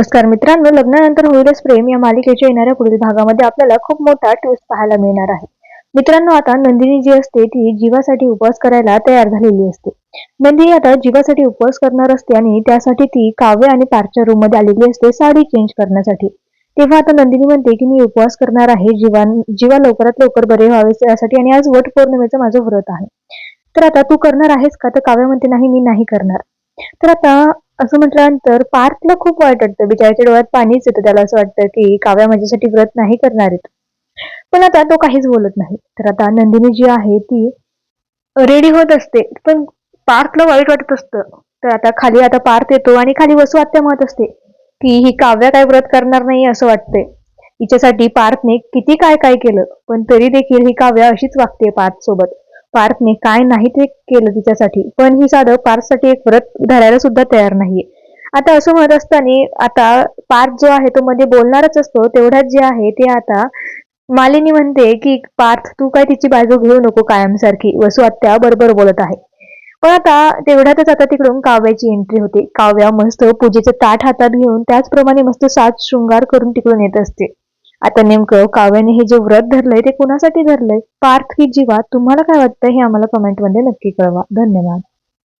नमस्कार मित्रांनो लग्नानंतर होईलच प्रेम. या मालिकेच्या येणाऱ्या पुढील भागामध्ये आपल्याला खूप मोठा ट्विस्ट पाहायला मिळणार आहे. मित्रांनो आता नंदिनी जी असते ती जीवासाठी उपवास करायला तयार झालेली असते. नंदिनी आता जीवासाठी उपवास करणार असते आणि त्यासाठी ती काव्य आणि पारच्या रूममध्ये आलेली असते साडी चेंज करण्यासाठी. तेव्हा आता नंदिनी म्हणते की मी उपवास करणार आहे जीवा जीवा लवकरात लवकर बरे व्हावे यासाठी आणि आज वट पौर्णिमेचं माझं व्रत आहे. तर आता तू करणार आहेस का? तर काव्य म्हणते नाही मी नाही करणार. तर आता असं म्हटल्यानंतर पार्थला खूप वाईट वाटतं. बिचाराच्या डोळ्यात पाणीच येतं. त्याला असं वाटतं की काव्या माझ्यासाठी व्रत नाही करणार आहेत. पण आता तो काहीच बोलत नाही. तर आता नंदिनी जी आहे ती रेडी होत असते. पण पार्थला वाईट वाटत असतं. तर आता खाली आता पार्थ येतो आणि खाली वसू आत्या म्हणत असते की ही काव्या काय व्रत करणार नाही असं वाटतंय. हिच्यासाठी पार्थने किती काय काय केलं. पण तरी देखील ही काव्या अशीच वागते पार्थ सोबत पार्थने काय नाही ते केलं तिच्यासाठी. पण ही साधं पार्थसाठी एक व्रत धरायला सुद्धा तयार नाहीये. आता असं म्हणत असताना आता पार्थ जो आहे तो मध्ये बोलणारच असतो तेवढ्यात जे आहे ते आता मालिनी म्हणते की पार्थ तू काय तिची बाजू घेऊ नको कायमसारखी. वसू आत्या बरोबर बोलत आहे. पण आता तेवढ्यातच आता तिकडून काव्याची एंट्री होते. काव्या मस्त पूजेचं ताट हातात घेऊन त्याचप्रमाणे मस्त सात शृंगार करून तिकडून येत असते. आता नेमकं काव्याने हे जे व्रत धरलंय ते कुणासाठी धरलंय? पार्थ की जीवा तुम्हाला काय वाटतं हे आम्हाला कमेंटमध्ये नक्की कळवा. धन्यवाद.